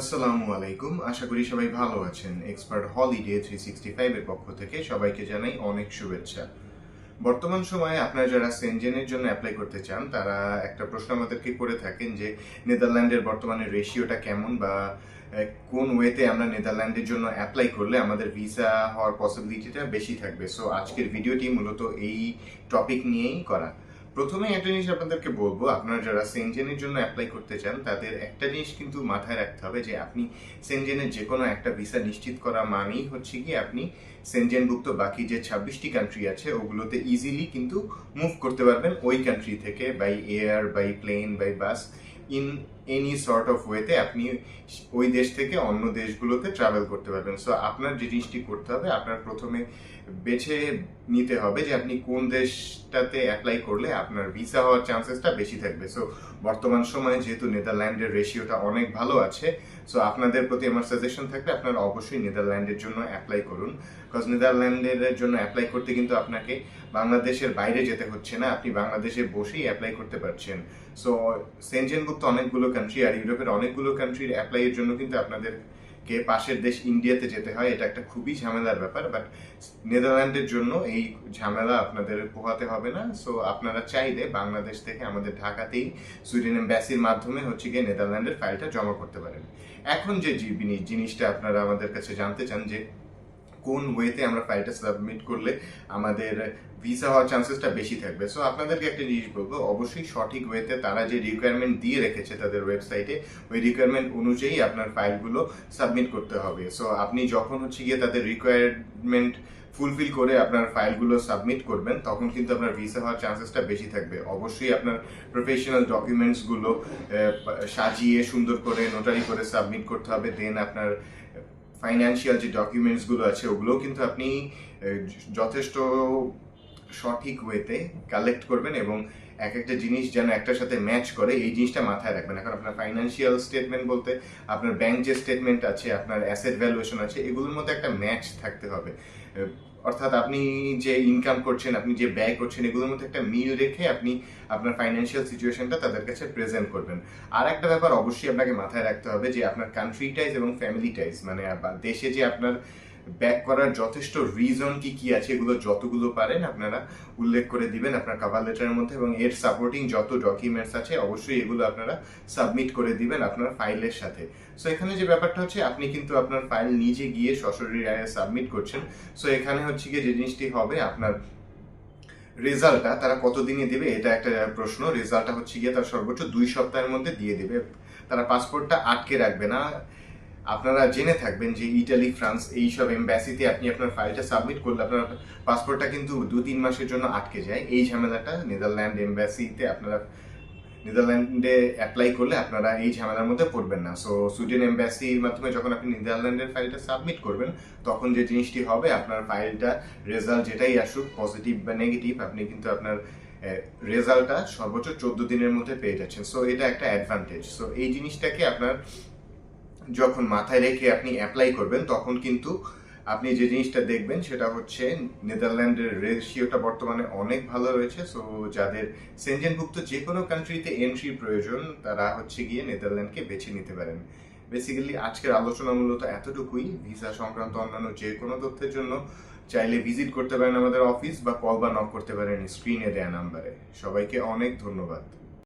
আসসালামু আলাইকুম। আশা করি সবাই ভালো আছেন। এক্সপার্ট হলিডে থ্রি সিক্সটি ফাইভের পক্ষ থেকে সবাইকে জানাই অনেক শুভেচ্ছা। বর্তমান সময়ে আপনারা যারা সেনজেনের জন্য অ্যাপ্লাই করতে চান, তারা একটা প্রশ্ন আমাদেরকে করে থাকেন যে, নেদারল্যান্ডের বর্তমানে রেশিওটা কেমন বা কোন ওয়েতে আমরা নেদারল্যান্ডের জন্য অ্যাপ্লাই করলে আমাদের ভিসা হওয়ার পসিবিলিটিটা বেশি থাকবে। সো আজকের ভিডিওটি মূলত এই টপিক নিয়েই করা। প্রথমে একটা জিনিস আপনাদেরকে বলব, আপনারা যারা সেনজেনের জন্য অ্যাপ্লাই করতে চান, তাদের একটা জিনিস কিন্তু মাথায় রাখতে হবে যে আপনি সেনজেনের যে কোনো একটা ভিসা নিশ্চিত করা মানেই হচ্ছে কি আপনি সেনজেনভুক্ত বাকি যে ছাব্বিশটি কান্ট্রি আছে, ওগুলোতে ইজিলি কিন্তু মুভ করতে পারবেন ওই কান্ট্রি থেকে by air by plane by bus in any sort of ওয়েতে আপনি ওই দেশ থেকে অন্য দেশগুলোতে ট্রাভেল করতে পারবেন। সো আপনার যে জিনিসটি করতে হবে, আপনার প্রথমে বেছে নিতে হবে যে আপনি কোন দেশটাতে অ্যাপ্লাই করলে আপনার ভিসা হওয়ার চান্সেসটা বেশি থাকবে। সো বর্তমান সময়ে যেহেতু নেদারল্যান্ডের রেশিওটা অনেক ভালো আছে সো আপনাদের প্রতি আমার সাজেশন থাকবে আপনারা অবশ্যই নেদারল্যান্ডের জন্য অ্যাপ্লাই করুন। বিকজ নেদারল্যান্ডের জন্য অ্যাপ্লাই করতে কিন্তু আপনাকে বাংলাদেশের বাইরে যেতে হচ্ছে না, আপনি বাংলাদেশে বসেই অ্যাপ্লাই করতে পারছেন। সো সেনজেনভুক্ত অনেকগুলো কান্ট্রি আর ইউরোপের অনেকগুলো কান্ট্রির অ্যাপ্লাইয়ের জন্য কিন্তু আপনাদেরকে পাশের দেশ ইন্ডিয়াতে যেতে হয়। এটা একটা খুবই ঝামেলার ব্যাপার বাট নেদারল্যান্ডের জন্য এই ঝামেলা আপনাদের পোহাতে হবে না। সো আপনারা চাইলে বাংলাদেশ থেকে আমাদের ঢাকাতেই সুইডেন এম্বাসির মাধ্যমে হচ্ছে গিয়ে নেদারল্যান্ডের ফাইলটা জমা করতে পারেন। এখন যে জিনিস- জিনিসটা আপনারা আমাদের কাছে জানতে চান যে কোন ওয়েতে আমরা ফাইলটা সাবমিট করলে আমাদের ভিসা হওয়ার চান্সেসটা বেশি থাকবে? সো আপনাদেরকে একটা জিনিস বলব, অবশ্যই সঠিক ওয়েতে তারা যে রিকোয়ারমেন্ট দিয়ে রেখেছে তাদের ওয়েবসাইটে ওই রিকোয়ারমেন্ট অনুযায়ী আপনার ফাইলগুলো সাবমিট করতে হবে। সো আপনি যখন হচ্ছে গিয়ে তাদের রিকোয়ারমেন্ট ফুলফিল করে আপনার ফাইলগুলো সাবমিট করবেন, তখন কিন্তু আপনার ভিসা হওয়ার চান্সেসটা বেশি থাকবে। অবশ্যই আপনার প্রফেশনাল ডকুমেন্টসগুলো সাজিয়ে সুন্দর করে নোটারি করে সাবমিট করতে হবে দেন আপনার ফাইন্যান্সিয়াল যে ডকুমেন্টসগুলো আছে ওগুলোও কিন্তু আপনি যথেষ্ট সঠিক ওয়েতে কালেক্ট করবেন এবং এক একটা জিনিস যেন একটার সাথে ম্যাচ করে, এই জিনিসটা মাথায় রাখবেন। এখন আপনার ফাইন্যান্সিয়াল স্টেটমেন্ট বলতে, আপনার ব্যাংক যে স্টেটমেন্ট আছে, আপনার অ্যাসেট ভ্যালুয়েশন আছে, এগুলোর মধ্যে একটা ম্যাচ থাকতে হবে। অর্থাৎ আপনি যে ইনকাম করছেন, আপনি যে ব্যয় করছেন, এগুলোর মধ্যে একটা মিল রেখে আপনি আপনার ফাইন্যান্সিয়াল সিচুয়েশনটা তাদের কাছে প্রেজেন্ট করবেন। আর একটা ব্যাপার অবশ্যই আপনাকে মাথায় রাখতে হবে যে আপনার কান্ট্রি টাইজ এবং ফ্যামিলি টাইজ মানে দেশে যে আপনার ব্যাক করার যথেষ্ট রিজন কি কি আছে এগুলো যতগুলো পারেন আপনারা উল্লেখ করে দিবেন আপনার কাভার লেটারের মধ্যে এবং এর সাপোর্টিং যত ডকুমেন্টস আছে অবশ্যই এগুলো আপনারা সাবমিট করে দিবেন আপনার ফাইলের সাথে। সো এখানে যে ব্যাপারটা হচ্ছে, আপনি কিন্তু আপনার ফাইল নিজে গিয়ে সশরীরে সাবমিট করছেন। সো এখানে হচ্ছে গিয়ে যে জিনিসটি হবে আপনার রেজাল্টটা তারা কতদিনে দিবে এটা একটা প্রশ্ন। রেজাল্টটা হচ্ছে গিয়ে তার সর্বোচ্চ দুই সপ্তাহের মধ্যে দিয়ে দিবে। তারা পাসপোর্টটা আটকে রাখবে না। আপনারা জেনে থাকবেন যে ইটালি, ফ্রান্স এইসব এম্বাসিতে আপনি আপনার ফাইলটা সাবমিট করলে আপনার পাসপোর্টটা কিন্তু দু তিন মাসের জন্য আটকে যায়। এই ঝামেলাটা নেদারল্যান্ড এম্বাসিতে আপনারা নেদারল্যান্ডে অ্যাপ্লাই করলে আপনারা এই ঝামেলার মধ্যে পড়বেন না। সো সুইডেন এম্বাসির মাধ্যমে যখন আপনি নেদারল্যান্ডের ফাইলটা সাবমিট করবেন, তখন যে জিনিসটি হবে, আপনার ফাইলটা রেজাল্ট যেটাই আসুক পজিটিভ বা নেগেটিভ আপনি কিন্তু আপনার রেজাল্টটা সর্বোচ্চ চোদ্দ দিনের মধ্যে পেয়ে যাচ্ছেন। সো এটা একটা অ্যাডভান্টেজ সো এই জিনিসটাকে আপনার যখন মাথায় রেখে আপনি অ্যাপ্লাই করবেন, তখন কিন্তু আপনি যে জিনিসটা দেখবেন সেটা হচ্ছে নেদারল্যান্ডের রেশিওটা বর্তমানে অনেক ভালো রয়েছে। সো যাদের সেনজেনভুক্ত যে কোনো কান্ট্রিতে এন্ট্রি প্রয়োজন, তারা হচ্ছে গিয়ে নেদারল্যান্ডকে বেছে নিতে পারেন। বেসিক্যালি আজকের আলোচনা মূলত এতটুকুই। ভিসা সংক্রান্ত অন্যান্য যে কোনো তথ্যের জন্য চাইলে ভিজিট করতে পারেন আমাদের অফিস বা কল বা নক করতে পারেন স্ক্রিনে দেয়া নাম্বারে সবাইকে অনেক ধন্যবাদ।